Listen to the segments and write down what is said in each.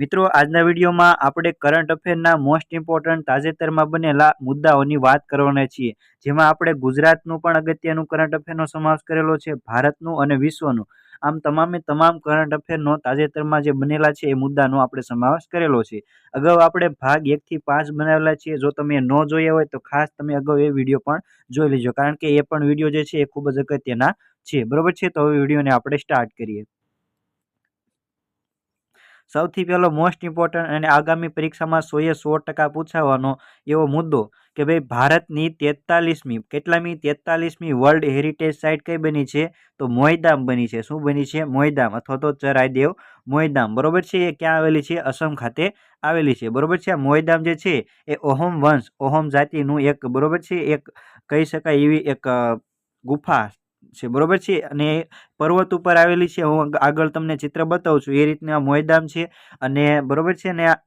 મિત્રો, આજના વિડીયોમાં આપણે કરંટ અફેરના મોસ્ટ ઇમ્પોર્ટન્ટ તાજેતરમાં બનેલા મુદ્દાઓની વાત કરવાના છીએ. જેમાં આપણે ગુજરાતનું પણ અગત્યનું કરંટ અફેરનો સમાવેશ કરેલો છે, ભારતનું અને વિશ્વનું. આમ તમામે તમામ કરંટ અફેરનો તાજેતરમાં જે બનેલા છે, એ મુદ્દાનો આપણે સમાવેશ કરેલો છે. અગાઉ આપણે ભાગ એકથી પાંચ બનાવેલા છીએ. જો તમે ન જોયા હોય તો ખાસ તમે અગાઉ એ વીડિયો પણ જોઈ લેજો. કારણ કે એ પણ વીડિયો જે છે, એ ખૂબ જ અગત્યના છે. બરાબર છે? તો હવે વિડીયોને આપણે સ્ટાર્ટ કરીએ. સૌથી પહેલો મોસ્ટ ઇમ્પોર્ટન્ટ અને આગામી પરીક્ષામાં સોએ સો ટકા પૂછાવાનો એવો મુદ્દો કે ભાઈ ભારતની તેતાલીસમી, કેટલામી તેતાલીસમી વર્લ્ડ હેરિટેજ સાઇટ કઈ બની છે? તો મોયદામ બની છે. શું બની છે? મોયદામ અથવા તો ચરાયદેવ મોયદામ બરોબર છે? એ ક્યાં આવેલી છે? અસમ ખાતે આવેલી છે. બરોબર છે? આ મોયદામ જે છે, એ ઓહમ વંશ, ઓહમ જાતિનું એક, બરોબર છે? એક કહી શકાય એવી એક ગુફા છે, બરોબર છે? અને પર્વત ઉપર આવેલી છે, હું આગળ તમને ચિત્ર બતાવું છું, એ રીતના મોયદામ છે અને બરોબર છે? ને આ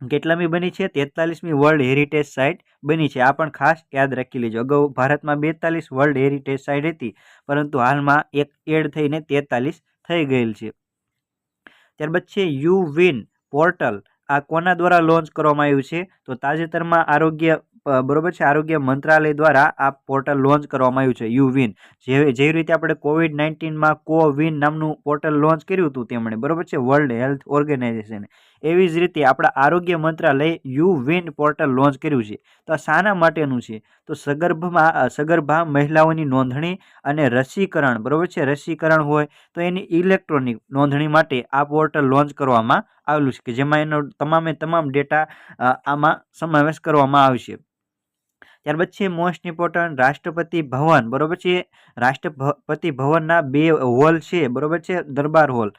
કેટલામી બની છે? તેતાલીસમી વર્લ્ડ હેરિટેજ સાઇટ બની છે, આ પણ ખાસ યાદ રાખી લેજો. અગાઉ ભારતમાં બેતાલીસ વર્લ્ડ હેરિટેજ સાઇટ હતી, પરંતુ હાલમાં એક એડ થઈને તેતાલીસ થઈ ગયેલ છે. ત્યારબાદ છે, યુ વિન પોર્ટલ, આ કોના દ્વારા લોન્ચ કરવામાં આવ્યું છે? તો તાજેતરમાં આરોગ્ય બરોબર છે? આરોગ્ય મંત્રાલય દ્વારા આ પોર્ટલ લોન્ચ કરવામાં આવ્યું છે, યુ વિન. જે જેવી રીતે આપણે કોવિડ નાઇન્ટીનમાં કો વિન નામનું પોર્ટલ લોન્ચ કર્યું હતું તેમણે, બરોબર છે? વર્લ્ડ હેલ્થ ઓર્ગેનાઇઝેશને. એવી જ રીતે આપણા આરોગ્ય મંત્રાલય યુ વિન પોર્ટલ લોન્ચ કર્યું છે. તો આ શાના માટેનું છે? તો સગર્ભમાં સગર્ભા મહિલાઓની નોંધણી અને રસીકરણ, બરોબર છે? રસીકરણ હોય તો એની ઇલેક્ટ્રોનિક નોંધણી માટે આ પોર્ટલ લોન્ચ કરવામાં આવેલું છે, કે જેમાં એનો તમામે તમામ ડેટા આમાં સમાવેશ કરવામાં આવશે. ત્યારબાદ છે મોસ્ટ ઇમ્પોર્ટન્ટ રાષ્ટ્રપતિ ભવન. બરોબર છે? રાષ્ટ્રપતિ ભવનના બે હોલ છે. બરોબર છે? દરબાર હોલ.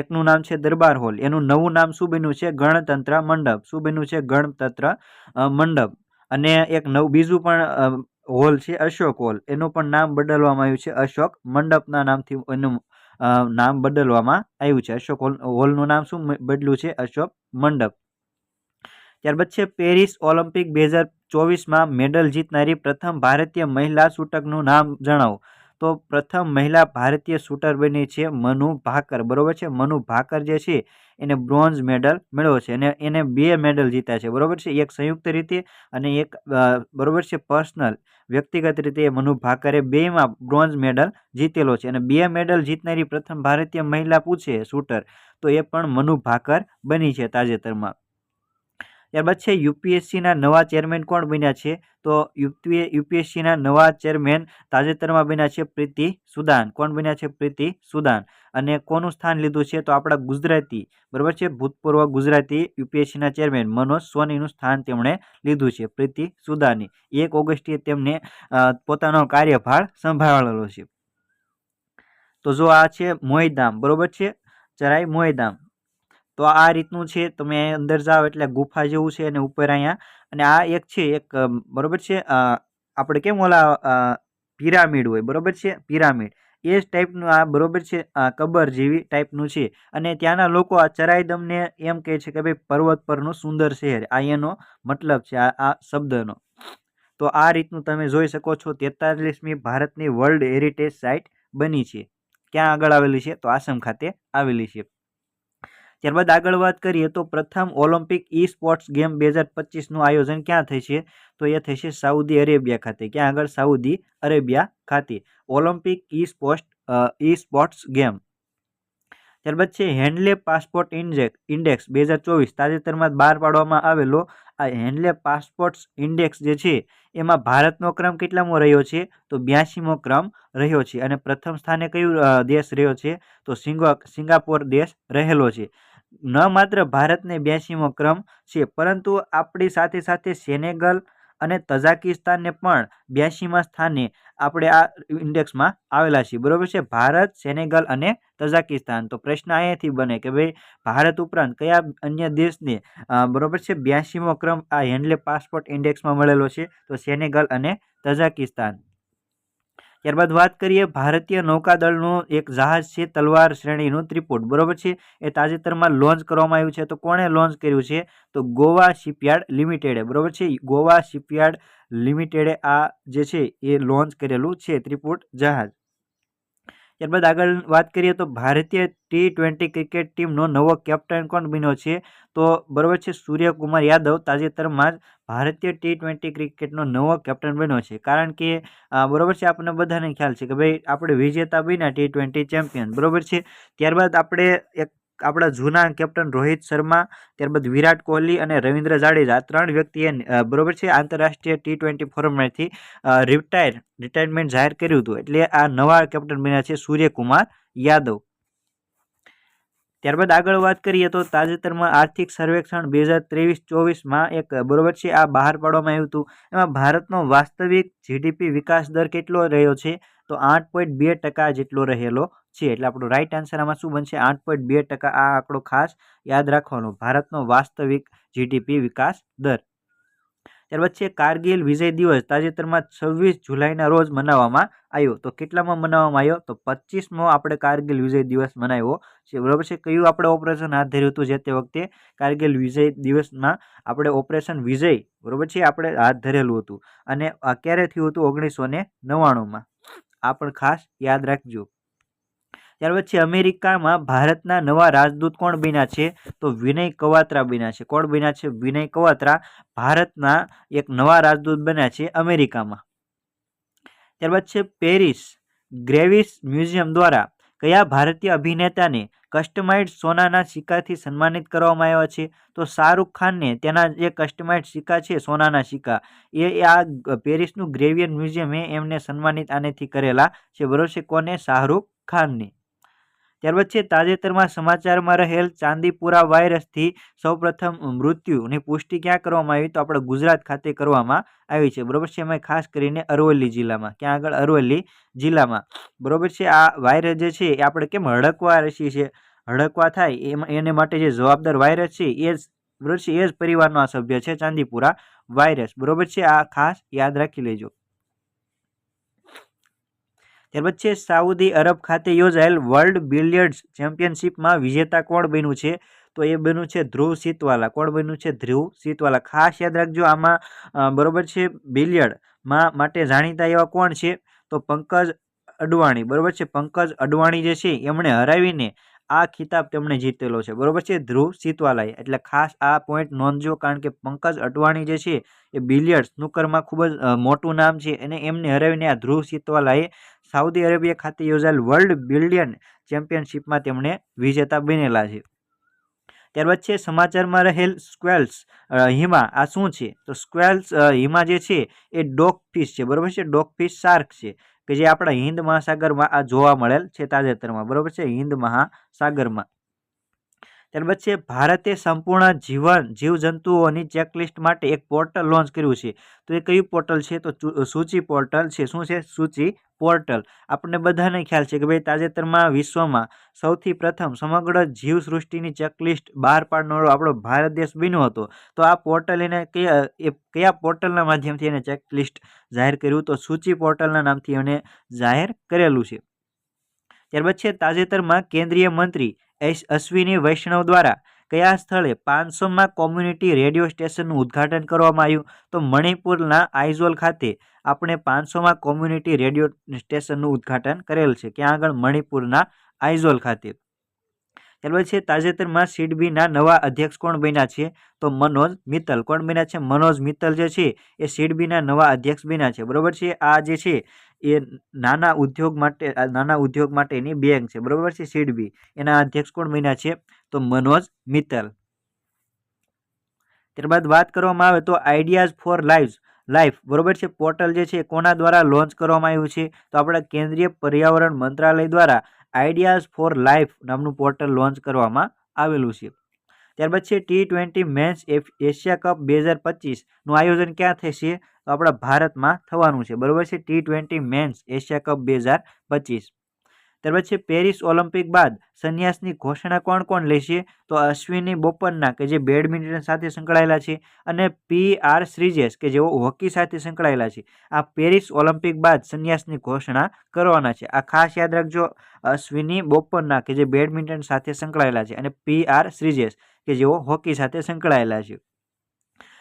એકનું નામ છે દરબાર હોલ. એનું નવું નામ શું બન્યું છે? ગણતંત્ર મંડપ. શું બન્યું છે? ગણતંત્ર મંડપ. અને એક નવું, બીજું પણ હોલ છે, અશોક હોલ. એનું પણ નામ બદલવામાં આવ્યું છે અશોક. મંડપના નામથી એનું નામ બદલવામાં આવ્યું છે. અશોક હોલ, હોલનું નામ શું બદલ્યું છે? અશોક મંડપ. ત્યારબાદ છે પેરિસ ઓલિમ્પિક બે હજાર ચોવીસમાં મેડલ જીતનારી પ્રથમ ભારતીય મહિલા શૂટકનું નામ જણાવો. તો પ્રથમ મહિલા ભારતીય શૂટર બની છે મનુ ભાકર. બરાબર છે? મનુ ભાકર જે છે એને બ્રોન્ઝ મેડલ મેળવ્યો છે અને એને બે મેડલ જીત્યા છે. બરોબર છે? એક સંયુક્ત રીતે અને એક બરોબર છે, પર્સનલ, વ્યક્તિગત રીતે મનુ ભાકરે બેમાં બ્રોન્ઝ મેડલ જીતેલો છે અને બે મેડલ જીતનારી પ્રથમ ભારતીય મહિલા પૂછે શૂટર. તો એ પણ મનુ ભાકર બની છે તાજેતરમાં. ત્યારબાદ છે, યુપીએસસીના નવા ચેરમેન કોણ બન્યા છે? તો યુપીએ, યુપીએસસીના નવા ચેરમેન તાજેતરમાં બન્યા છે પ્રીતિ સુદાન. કોણ બન્યા છે? પ્રીતિ સુદાન. અને કોનું સ્થાન લીધું છે? તો આપણા ગુજરાતી, બરાબર છે? ભૂતપૂર્વ ગુજરાતી યુપીએસસીના ચેરમેન મનોજ સોનીનું સ્થાન તેમણે લીધું છે, પ્રીતિ સુદાની એક ઓગસ્ટે તેમને પોતાનો કાર્યભાર સંભાળેલો છે. તો જો આ છે મોહીધામ બરોબર છે? ચરાઈ મોયદામ તો આ રીતનું છે. તમે અંદર જાઓ એટલે ગુફા જેવું છે અને ઉપર અહીંયા. અને આ એક છે, એક બરોબર છે? આપણે કેમ ઓલા પિરામિડ હોય, બરોબર છે? પિરામિડ. એ જ ટાઈપનું આ બરોબર છે કબર જેવી ટાઈપનું છે. અને ત્યાંના લોકો આ ચરાઈદમને એમ કહે છે કે ભાઈ પર્વત પરનું સુંદર શહેર. આ એનો મતલબ છે, આ આ શબ્દનો. તો આ રીતનું તમે જોઈ શકો છો, તેતાલીસમી ભારતની વર્લ્ડ હેરિટેજ સાઇટ બની છે. ક્યાં આગળ આવેલી છે? તો આસામ ખાતે આવેલી છે. ત્યારબાદ આગળ વાત કરીએ તો પ્રથમ ઓલિમ્પિક ઈ સ્પોર્ટ્સ ગેમ બે હજાર પચીસનું આયોજન ક્યાં થશે તો એ થશે સાઉદી અરેબિયા ખાતે. ક્યાં આગળ? સાઉદી અરેબિયા ખાતે. Olympic e sport e sports game. ત્યારબાદ છે હેન્ડલે પાસપોર્ટ ઇન્ડેક્સ ઇન્ડેક્સ બે હજાર ચોવીસ તાજેતરમાં બહાર પાડવામાં આવેલો આ હેન્ડલે પાસપોર્ટ્સ ઇન્ડેક્સ જે છે, એમાં ભારતનો ક્રમ કેટલામો રહ્યો છે? તો બ્યાસીમો ક્રમ રહ્યો છે અને પ્રથમ સ્થાને કયું દેશ રહ્યો છે? તો સિંગા, સિંગાપોર દેશ રહેલો છે. ન માત્ર ભારતને બ્યાસીમો ક્રમ છે, પરંતુ આપણી સાથે સાથે સેનેગલ અને તઝાકિસ્તાનને પણ બ્યાસીમાં સ્થાને આપણે આ ઇન્ડેક્સમાં આવેલા છીએ. બરાબર છે? ભારત, સેનેગલ અને તઝાકિસ્તાન તો પ્રશ્ન અહીંયાથી બને કે ભાઈ, ભારત ઉપરાંત કયા અન્ય દેશને બરાબર છે? બ્યાસીમો ક્રમ આ હેન્ડલે પાસપોર્ટ ઇન્ડેક્સમાં મળેલો છે. તો સેનેગલ અને તઝાકિસ્તાન ત્યારબાદ વાત કરીએ ભારતીય નૌકાદળનું એક જહાજ છે, તલવાર શ્રેણીનું ત્રિપુટ. બરોબર છે? એ તાજેતરમાં લોન્ચ કરવામાં આવ્યું છે. તો કોણે લોન્ચ કર્યું છે? તો ગોવા શિપયાર્ડ લિમિટેડે. બરોબર છે? ગોવા શિપયાર્ડ લિમિટેડે આ જે છે, એ લોન્ચ કરેલું છે ત્રિપુટ જહાજ. ત્યારબાદ આગળ વાત કરીએ તો ભારતીય ટી ટ્વેન્ટી ક્રિકેટ ટીમનો નવો કેપ્ટન કોણ બન્યો છે? તો બરોબર છે, સૂર્યકુમાર યાદવ તાજેતરમાં જ ભારતીય ટી ટ્વેન્ટી ક્રિકેટનો નવો કેપ્ટન બન્યો છે. કારણ કે બરોબર છે, આપણને બધાને ખ્યાલ છે કે ભાઈ, આપણે વિજેતા બન્યા ટી ટ્વેન્ટી ચેમ્પિયન, બરોબર છે? ત્યારબાદ આપણે એક આપણા જૂના કેપ્ટન રોહિત શર્મા, ત્યારબાદ વિરાટ કોહલી અને રવિન્દ્ર જાડેજા, ત્રણ વ્યક્તિએ બરોબર છે, આંતરરાષ્ટ્રીય ટી ટ્વેન્ટી ફોર્મેટથી રિટાયર, રિટાયરમેન્ટ જાહેર કર્યું હતું. એટલે આ નવા કેપ્ટન બન્યા છે સૂર્યકુમાર યાદવ. ત્યારબાદ આગળ વાત કરીએ તો તાજેતરમાં આર્થિક સર્વેક્ષણ બે હજાર ત્રેવીસ ચોવીસમાં એક, બરોબર છે, આ બહાર પાડવામાં આવ્યું હતું. એમાં ભારતનો વાસ્તવિક જીડીપી વિકાસ દર કેટલો રહ્યો છે? તો આઠ પોઈન્ટ બે ટકા જેટલો રહેલો છે. એટલે આપણો રાઇટ આન્સર આમાં શું બનશે? આઠ પોઈન્ટ બે ટકા આ આંકડો ખાસ યાદ રાખવાનો. ભારતનો વાસ્તવિક જીડીપી વિકાસ દર. ત્યારબાદ છે, કારગિલ વિજય દિવસ તાજેતરમાં છવ્વીસ જુલાઈના રોજ મનાવવામાં આવ્યો. તો કેટલામાં મનાવવામાં આવ્યો? તો પચીસમો આપણે કારગિલ વિજય દિવસ મનાવ્યો છે. બરાબર છે? કયું આપણે ઓપરેશન હાથ ધર્યું હતું જે તે વખતે? કારગિલ વિજય દિવસમાં આપણે ઓપરેશન વિજય, બરાબર છે? આપણે હાથ ધરેલું હતું. અને ક્યારે થયું હતું? ઓગણીસો ને નવ્વાણુંમાં. આ પણ ખાસ યાદ રાખજો. ત્યાર પછી અમેરિકામાં ભારતના નવા રાજદૂત કોણ બન્યા છે? તો વિનય કવાત્રા બન્યા છે. કોણ બન્યા છે? વિનય કવાત્રા ભારતના એક નવા રાજદૂત બન્યા છે અમેરિકામાં. ત્યારબાદ છે પેરિસ. ગ્રેવિસ મ્યુઝિયમ દ્વારા કયા ભારતીય અભિનેતાને કસ્ટમાઇઝ સોનાના સિક્કાથી સન્માનિત કરવામાં આવ્યા છે? તો શાહરૂખ ખાનને તેના જે કસ્ટમાઇઝ સિક્કા છે સોનાના સિક્કા, એ આ પેરિસનું ગ્રેવિયન મ્યુઝિયમે એમને સન્માનિત આનેથી કરેલા છે. બરોબર છે. કોને? શાહરૂખ ખાનને. ત્યાર છે તાજેતરમાં સમાચારમાં રહેલ ચાંદીપુરા વાયરસથી સૌપ્રથમ મૃત્યુની પુષ્ટિ ક્યાં કરવામાં આવી તો આપણે ગુજરાત ખાતે કરવામાં આવી છે. બરોબર છે? એમાં ખાસ કરીને અરવલ્લી જિલ્લામાં. ક્યાં આગળ? અરવલ્લી જિલ્લામાં. બરોબર છે? આ વાયરસ જે છે એ આપણે કેમ હડકવા રસી છે? હડકવા થાય એમાં, એને માટે જે જવાબદાર વાયરસ છે એ જ, બરોબર છે? એ જ પરિવારનો આ સભ્ય છે ચાંદીપુરા વાયરસ. બરોબર છે? આ ખાસ યાદ રાખી લેજો. ત્યાર છે સાઉદી અરબ ખાતે યોજાયેલ વર્લ્ડ બિલિયર્ડ્સ ચેમ્પિયનશિપમાં વિજેતા કોણ બન્યું છે? તો એ બન્યું છે ધ્રુવ સિતવાલા. કોણ બન્યું છે? ધ્રુવ સિતવાલા. ખાસ યાદ રાખજો આમાં બરોબર છે? બિલિયર્ડમાં માટે જાણીતા એવા કોણ છે? તો પંકજ અડવાણી. બરોબર છે? પંકજ અડવાણી જે છે, એમણે હરાવીને આ ખિતાબ તેમણે જીતેલો છે. બરોબર છે? ધ્રુવ સીતવાલાએ એટલે ખાસ આ પોઈન્ટ નોંધજો, કારણ કે પંકજ અડવાણી જે છે, એ બિલિયર્ડ સ્નૂકરમાં ખૂબ જ મોટું નામ છે. અને એમને હરાવીને આ ધ્રુવ સીતવાલાએ સાઉદી અરેબિયા ખાતે યોજાયેલ વર્લ્ડ બિલિયન ચેમ્પિયનશિપમાં તેમણે વિજેતા બનેલા છે. ત્યારબાદ છે, સમાચારમાં રહેલ સ્ક્વેલ્સ હિમા. આ શું છે? તો સ્ક્વેલ્સ હિમા જે છે, એ ડોગ ફિશ છે. બરોબર છે? ડોગ ફિશ શાર્ક છે. કે જે આપણા હિન્દ મહાસાગરમાં આ જોવા મળેલ છે તાજેતરમાં. બરાબર છે? હિન્દ મહાસાગરમાં. ત્યારબાદ છે ભારતે સંપૂર્ણ જીવન જીવજંતુઓની ચેકલિસ્ટ માટે એક પોર્ટલ લોન્ચ કર્યું છે. તો એ કયું પોર્ટલ છે? તો સૂચિ પોર્ટલ છે. શું છે? સૂચિ પોર્ટલ આપણને બધાને ખ્યાલ છે કે ભાઈ તાજેતરમાં વિશ્વમાં સૌથી પ્રથમ સમગ્ર જીવસૃષ્ટિની ચેકલિસ્ટ બહાર પાડનારો આપણો ભારત દેશ બન્યો હતો. તો આ પોર્ટલ એને કયા, એ કયા પોર્ટલના માધ્યમથી એને ચેકલિસ્ટ જાહેર કર્યું? તો સૂચિ પોર્ટલના નામથી એને જાહેર કરેલું છે. ત્યારબાદ છે તાજેતરમાં કેન્દ્રીય મંત્રી અશ્વિની વૈષ્ણવ દ્વારા કયા સ્થળે પાંચસોમાં કોમ્યુનિટી રેડિયો સ્ટેશનનું ઉદ્ઘાટન કરવામાં આવ્યું? તો મણિપુરના આઇઝોલ ખાતે આપણે પાંચસોમાં કોમ્યુનિટી રેડિયો સ્ટેશનનું ઉદ્ઘાટન કરેલ છે. ક્યાં આગળ? મણિપુરના આઇઝોલ ખાતે. ત્યારબાદ છે? તાજેતરમાં સીડબીના નવા અધ્યક્ષ કોણ બન્યા છે? તો મનોજ મિત્તલ. કોણ બન્યા છે? મનોજ મિત્તલ જે છે, એ સીડબીના નવા અધ્યક્ષ બન્યા છે. બરોબર છે? આ જે છે, એ નાના ઉદ્યોગ માટે નાના ઉદ્યોગ માટેની બેંક છે. બરોબર છે? સીડબી. એના અધ્યક્ષ કોણ બન્યા છે? તો મનોજ મિત્તલ. ત્યારબાદ વાત કરવામાં આવે તો આઈડિયાઝ ફોર લાઈફ લાઈફ. બરોબર છે? પોર્ટલ જે છે કોના દ્વારા લોન્ચ કરવામાં આવ્યું છે? તો આપણા કેન્દ્રીય પર્યાવરણ મંત્રાલય દ્વારા આઈડિયાઝ ફોર લાઈફ નામનું પોર્ટલ લોન્ચ કરવામાં આવેલું છે. ત્યારબાદ છે T twenty men's Asia cup બે હજાર પચીસનું આયોજન ક્યાં થશે? તો આપણા ભારતમાં થવાનું છે. બરાબર છે T twenty men's Asia cup બે હજાર પચીસ. ત્યાર છે પેરિસ ઓલિમ્પિક બાદ સંન્યાસની ઘોષણા કોણ કોણ લેશે? તો અશ્વિની બોપન્ના, કે જે બેડમિન્ટન સાથે સંકળાયેલા છે, અને પી આર શ્રીજેશ, કે જેઓ હોકી સાથે સંકળાયેલા છે. આ પેરિસ ઓલિમ્પિક બાદ સંન્યાસની ઘોષણા કરવાના છે. આ ખાસ યાદ રાખજો, અશ્વિની બોપન્ના, કે જે બેડમિન્ટન સાથે સંકળાયેલા છે, અને પી આર શ્રીજેશ, કે જેઓ હોકી સાથે સંકળાયેલા છે.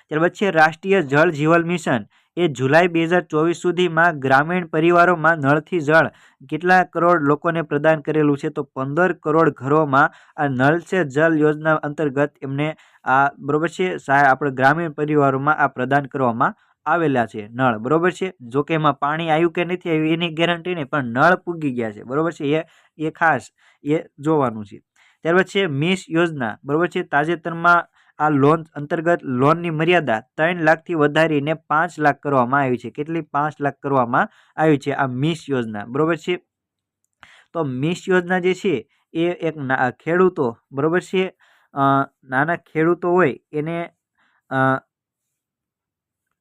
ત્યારબાદ છે રાષ્ટ્રીય જળ જીવન મિશન એ જુલાઈ બે હજાર ચોવીસ સુધીમાં ગ્રામીણ પરિવારોમાં નળથી જળ કેટલા કરોડ લોકોને પ્રદાન કરેલું છે? તો પંદર કરોડ ઘરોમાં આ નળ છે જલ યોજના અંતર્ગત એમને આ બરાબર છે? આપણે ગ્રામીણ પરિવારોમાં આ પ્રદાન કરવામાં આવેલા છે નળ, બરાબર છે? જો કે એમાં પાણી આવ્યું કે નથી આવ્યું એની ગેરંટી નહીં, પણ નળ પૂગી ગયા છે, બરોબર છે? એ એ ખાસ એ જોવાનું છે. ત્યાર પછી મિસ યોજના, બરોબર છે? તાજેતરમાં આ લોન અંતર્ગત લોનની મર્યાદા ત્રણ લાખથી વધારીને પાંચ લાખ કરવામાં આવી છે. કેટલી? પાંચ લાખ કરવામાં આવી છે આ મિસ યોજના. બરોબર છે? તો મિસ યોજના જે છે એ એક ખેડૂતો, બરોબર છે? નાના ખેડૂતો હોય એને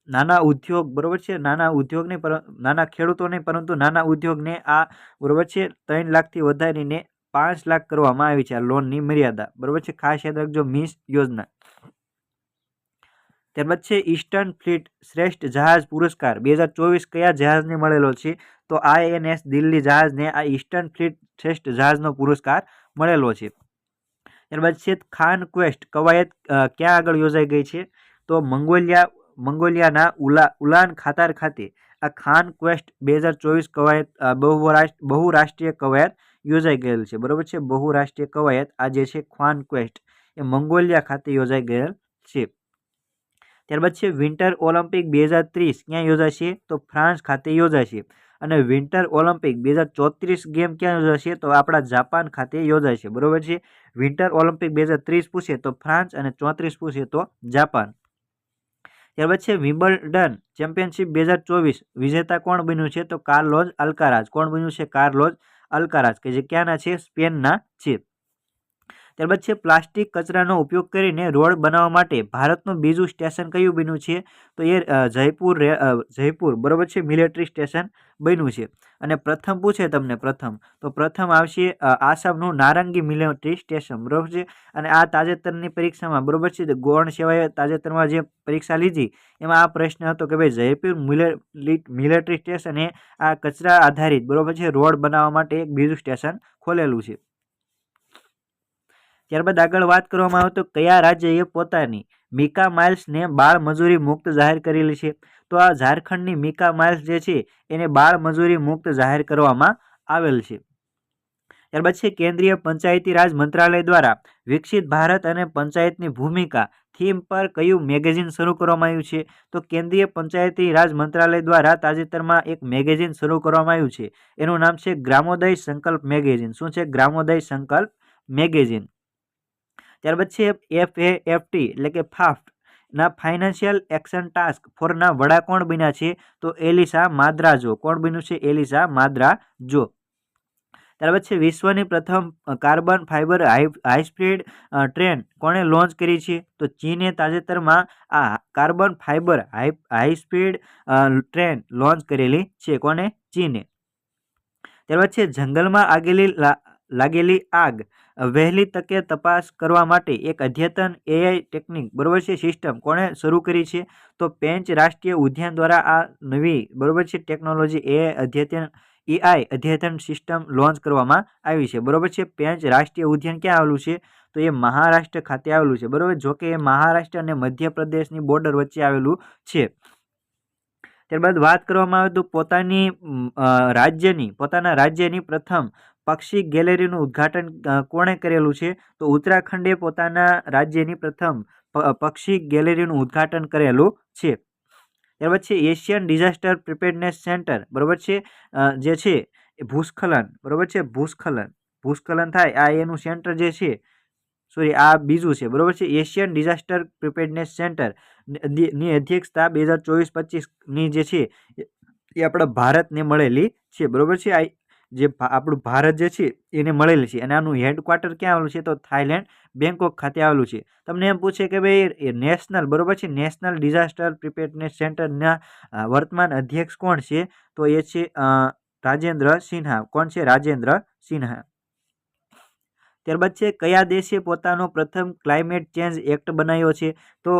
નાના ઉદ્યોગ, બરોબર છે? નાના ઉદ્યોગને નાના ખેડૂતો નહીં પરંતુ નાના ઉદ્યોગને આ, બરોબર છે? ત્રણ લાખથી વધારીને પાંચ લાખ કરવામાં આવી છે આ લોનની મર્યાદા. બરોબર છે? ખાસ યાદ રાખજો મિસ યોજના. ત્યારબાદ છે ઈસ્ટર્ન ફ્લીટ શ્રેષ્ઠ જહાજ પુરસ્કાર. બે હજાર ચોવીસ કયા જહાજને મળેલો છે? તો આઈએનએસ દિલ્હી જહાજને આ ઈસ્ટર્ન ફ્લીટ શ્રેષ્ઠ જહાજનો પુરસ્કાર મળેલો છે. ત્યારબાદ છે ખાન ક્વેસ્ટ. કવાયત ક્યાં આગળ યોજાઈ ગઈ છે? તો મંગોલિયા, મંગોલિયાના ઉલા, ઉલાન ખાતાર ખાતે આ ખાન ક્વેસ્ટ બે હજાર ચોવીસ કવાયત બહુરાષ્ટ્ર, બહુરાષ્ટ્રીય કવાયત યોજાઈ ગયેલ છે. બરોબર છે? બહુરાષ્ટ્રીય કવાયત આ જે છે ખાન ક્વેસ્ટ. એ મંગોલિયા ખાતે યોજાઈ ગયેલ છે. ત્યારબાદ છે, વિન્ટર ઓલિમ્પિક બે હજાર ત્રીસ, ક્યાં યોજાશે? તો ફ્રાન્સ ખાતે યોજાશે. અને વિન્ટર ઓલિમ્પિક બે હજાર ચોત્રીસ ગેમ ક્યાં યોજાશે? તો આપણા જાપાન ખાતે યોજાશે. બરોબર છે? વિન્ટર ઓલિમ્પિક બે હજાર ત્રીસ પૂછે તો ફ્રાન્સ અને ચોત્રીસ પૂછે તો જાપાન. ત્યારબાદ છે, વિમ્બલડન ચેમ્પિયનશિપ બે હજાર ચોવીસ, વિજેતા કોણ બન્યું છે? તો કાર્લોજ અલ્કારાજ કોણ બન્યું છે? કાર્લોજ અલ્કારાજ કે જે ક્યાંના છે? સ્પેનના છે. ત્યારબાદ છે, પ્લાસ્ટિક કચરાનો ઉપયોગ કરીને રોડ બનાવવા માટે ભારતનું બીજું સ્ટેશન કયું બન્યું છે? તો એ જયપુર જયપુર, બરોબર છે, મિલિટરી સ્ટેશન બન્યું છે. અને પ્રથમ પૂછે તમને પ્રથમ, તો પ્રથમ આવશે આસામનું નારંગી મિલિટરી સ્ટેશન, બરોબર છે? અને આ તાજેતરની પરીક્ષામાં, બરોબર છે ગૌણ સેવાએ તાજેતરમાં જે પરીક્ષા લીધી, એમાં આ પ્રશ્ન હતો કે ભાઈ, જયપુર મિલિ- મિલિટરી સ્ટેશન એ આ કચરા આધારિત, બરોબર છે, રોડ બનાવવા માટે એક બીજું સ્ટેશન ખોલેલું છે. ત્યારબાદ આગળ વાત કરવામાં આવે તો કયા રાજ્યએ પોતાની મિકા માઇલ્સને બાળ મજૂરી મુક્ત જાહેર કરેલી છે? તો આ ઝારખંડની મિકા માઇલ્સ જે છે, એને બાળ મજૂરી મુક્ત જાહેર કરવામાં આવેલ છે. ત્યારબાદ છે, કેન્દ્રીય પંચાયતી રાજ મંત્રાલય દ્વારા વિકસિત ભારત અને પંચાયતની ભૂમિકા થીમ પર કયું મેગેઝિન શરૂ કરવામાં આવ્યું છે? તો કેન્દ્રીય પંચાયતી રાજ મંત્રાલય દ્વારા તાજેતરમાં એક મેગેઝિન શરૂ કરવામાં આવ્યું છે. એનું નામ છે ગ્રામોદય સંકલ્પ મેગેઝિન. શું છે ગ્રામોદય સંકલ્પ મેગેઝિન? ત્યારબાદ છે એફ એ એફ ટી એટલે કે ફાફ્ટ ના ફાઇનાન્શિયલ એક્શન ટાસ્ક ફોરના વડા કોણ બન્યા છે? તો એલિસા માદ્રાજો. કોણ બન્યું છે? એલિસા માદ્રાજો. ત્યારબાદ છે વિશ્વની પ્રથમ carbon fibre high speed train કોણે લોન્ચ કરી છે? તો ચીને તાજેતરમાં આ carbon fibre high high speed train launch કરેલી છે કોને ચીને. ત્યારબાદ છે જંગલમાં આગેલી લાગેલી આગ વહેલી તકે તપાસ કરવા માટે એક અદ્યતન એઆઈ ટેકનિક બરોબર છે સિસ્ટમ કોણે શરૂ કરી છે? તો પેંચ રાષ્ટ્રીય ઉદ્યાન દ્વારા આ નવી, બરોબર છે ટેકનોલોજી એઆઈ અદ્યતન એઆઈ અદ્યતન સિસ્ટમ લોન્ચ કરવામાં આવી છે. બરોબર છે, પેંચ રાષ્ટ્રીય ઉદ્યાન ક્યાં આવેલું છે? તો એ મહારાષ્ટ્ર ખાતે આવેલું છે. બરોબર, જો કે એ મહારાષ્ટ્ર અને મધ્યપ્રદેશની બોર્ડર વચ્ચે આવેલું છે. ત્યારબાદ વાત કરવામાં આવે તો પોતાની રાજ્યની, પોતાના રાજ્યની પ્રથમ પક્ષી ગેલેરીનું ઉદ્ઘાટન કોણે કરેલું છે? તો ઉત્તરાખંડે પોતાના રાજ્યની પ્રથમ પક્ષી ગેલેરીનું ઉદ્ઘાટન કરેલું છે. ત્યારબાદ છે, એશિયન ડિઝાસ્ટર પ્રિપેરનેસ સેન્ટર, બરોબર છે? જે છે, એ ભૂસ્ખલન, બરોબર છે? ભૂસ્ખલન ભૂસ્ખલન થાય, આ એનું સેન્ટર જે છે, સોરી, આ બીજું છે, બરાબર છે? એશિયન ડિઝાસ્ટર પ્રિપેરનેસ સેન્ટર, ની અધ્યક્ષતા બે હજાર ચોવીસ પચીસની જે છે એ આપણા ભારતને મળેલી છે, બરોબર છે? આ જે આપણું ભારત જે છે, એને મળેલી છે અને આનું હેડક્વાર્ટર ક્યાં આવેલું છે તો થાઈલેન્ડ બેંકોક ખાતે આવેલું છે. તમને એમ પૂછે કે ભાઈ, એ નેશનલ, બરોબર છે? નેશનલ ડિઝાસ્ટર પ્રિપેરનેસ સેન્ટરના વર્તમાન અધ્યક્ષ કોણ છે? તો એ છે રાજેન્દ્ર સિન્હા. કોણ છે? રાજેન્દ્ર સિન્હા. ત્યારબાદ છે, કયા દેશે પોતાનો પ્રથમ ક્લાઇમેટ ચેન્જ એક્ટ બનાવ્યો છે? તો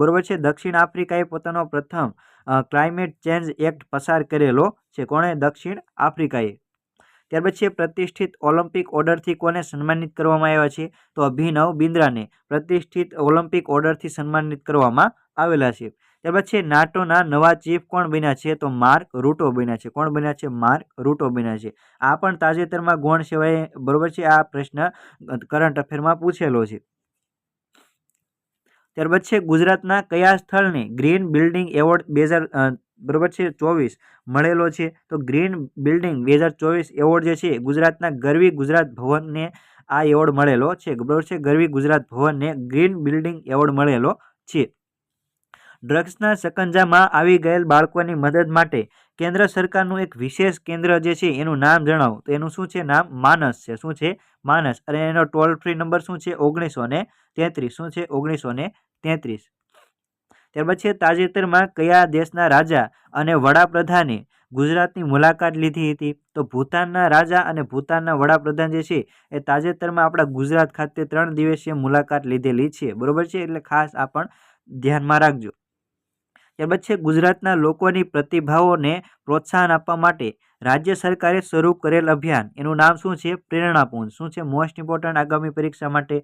બરોબર છે, દક્ષિણ આફ્રિકાએ પોતાનો પ્રથમ ક્લાઇમેટ ચેન્જ એક્ટ પસાર કરેલો છે. કોણે? દક્ષિણ આફ્રિકાએ. ત્યાર પછી પ્રતિષ્ઠિત ઓલિમ્પિક ઓર્ડરથી કોને સન્માનિત કરવામાં આવ્યા છે? તો અભિનવ બિંદ્રાને પ્રતિષ્ઠિત ઓલિમ્પિક ઓર્ડરથી સન્માનિત કરવામાં આવેલા છે. ત્યારબાદ છે નાટોના નવા ચીફ કોણ બન્યા છે? તો માર્ક રૂટો બન્યા છે. કોણ બન્યા છે? માર્ક રૂટો બન્યા છે. આ પણ તાજેતરમાં ગૌણ સેવાએ, બરોબર છે? આ પ્રશ્ન કરંટ અફેરમાં પૂછેલો છે. ત્યારબાદ છે ગુજરાતના કયા સ્થળને ગ્રીન બિલ્ડિંગ એવોર્ડ બે હજાર બરોબર છે? ચોવીસ મળેલો છે. તો ગ્રીન બિલ્ડિંગ બે હજાર ચોવીસ એવોર્ડ જે છે ગુજરાતના ગરવી ગુજરાત ભવનને આ એવોર્ડ મળેલો છે. બરોબર છે? ગરવી ગુજરાત ભવનને ગ્રીન બિલ્ડિંગ એવોર્ડ મળેલો છે. ડ્રગ્સના સકંજામાં આવી ગયેલ બાળકોની મદદ માટે કેન્દ્ર સરકારનું એક વિશેષ કેન્દ્ર જે છે એનું નામ જણાવો. તો એનું શું છે? નામ માનસ છે. શું છે? માનસ. અને એનો ટોલ ફ્રી નંબર શું છે? ઓગણીસો ને શું છે? ઓગણીસો ને તેત્રીસ. ત્યારબાદ છે તાજેતરમાં કયા દેશના રાજા અને વડાપ્રધાને ગુજરાતની મુલાકાત લીધી હતી? તો ભૂતાનના રાજા અને ભૂતાનના વડાપ્રધાન જે છે, એ તાજેતરમાં આપણા ગુજરાત ખાતે ત્રણ દિવસીય મુલાકાત લીધેલી છે. બરોબર છે? એટલે ખાસ આ પણ ધ્યાનમાં રાખજો. ત્યારબાદ છે ગુજરાતના લોકોની પ્રતિભાઓને પ્રોત્સાહન આપવા માટે રાજ્ય સરકારે શરૂ કરેલ અભિયાન, એનું નામ શું છે? પ્રેરણાપુંજ શું છે? મોસ્ટ ઇમ્પોર્ટન્ટ આગામી પરીક્ષા માટે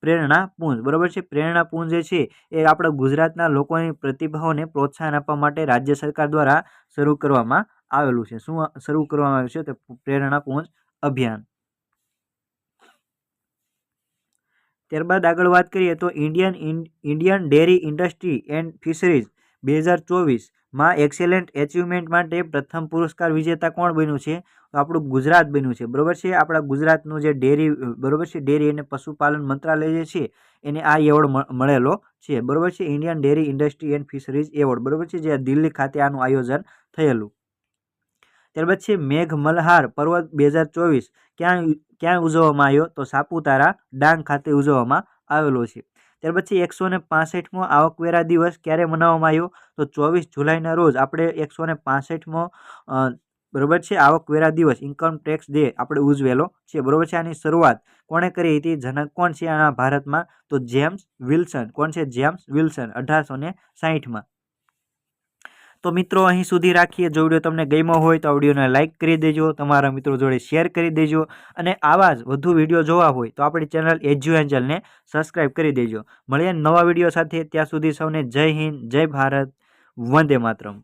પ્રેરણાપુંજ બરાબર છે? પ્રેરણાપુંજ જે છે, એ આપણા ગુજરાતના લોકોની પ્રતિભાઓને પ્રોત્સાહન આપવા માટે રાજ્ય સરકાર દ્વારા શરૂ કરવામાં આવેલું છે. શું શરૂ કરવામાં આવ્યું છે? તો પ્રેરણાપુંજ અભિયાન. ત્યારબાદ આગળ વાત કરીએ તો Indian Indian dairy industry and fisheries બે હજાર ચોવીસમાં એક્સેલન્ટ એચિવમેન્ટ માટે પ્રથમ પુરસ્કાર વિજેતા કોણ બન્યું છે? તો આપણું ગુજરાત બન્યું છે. બરોબર છે? આપણા ગુજરાતનું જે ડેરી, બરોબર છે? ડેરી અને પશુપાલન મંત્રાલય જે છે, એને આ એવોર્ડ મળેલો છે. બરોબર છે? Indian dairy industry and fisheries award બરોબર છે? જે દિલ્હી ખાતે આનું આયોજન થયેલું. ત્યારબાદ છે મેઘ મલ્હાર પર્વત બે હજાર ચોવીસ. ક્યાં ક્યાં ઉજવવામાં આવ્યો? તો સાપુતારા ડાંગ ખાતે ઉજવવામાં આવેલો છે. ત્યાર પછી એકસો ને પાસઠમો આવકવેરા દિવસ ક્યારે મનાવવામાં આવ્યો? તો ચોવીસ જુલાઈના રોજ આપણે એકસો ને પાસઠમો બરોબર છે, આવકવેરા દિવસ ઇન્કમ ટેક્સ ડે આપણે ઉજવેલો છે, બરોબર છે? આની શરૂઆત કોણે કરી હતી? જનક કોણ છે આના ભારતમાં? તો જેમ્સ વિલ્સન. કોણ છે? જેમ્સ વિલ્સન, અઢારસો ને સાહીઠમાં. તો મિત્રો, અહીં સુધી રાખીએ. જો વીડિયો તમને ગમ્યો હોય તો વિડીયોને લાઇક કરી દેજો, તમારા મિત્રો જોડે શેર કરી દેજો અને આવા જ વધુ વીડિયો જોવા હોય તો આપણી ચેનલ એજ્યુ એન્જલને સબસ્ક્રાઈબ કરી દેજો. મળીએ નવા વીડિયો સાથે. ત્યાં સુધી સૌને જય હિન્દ, જય ભારત. વંદે માતરમ.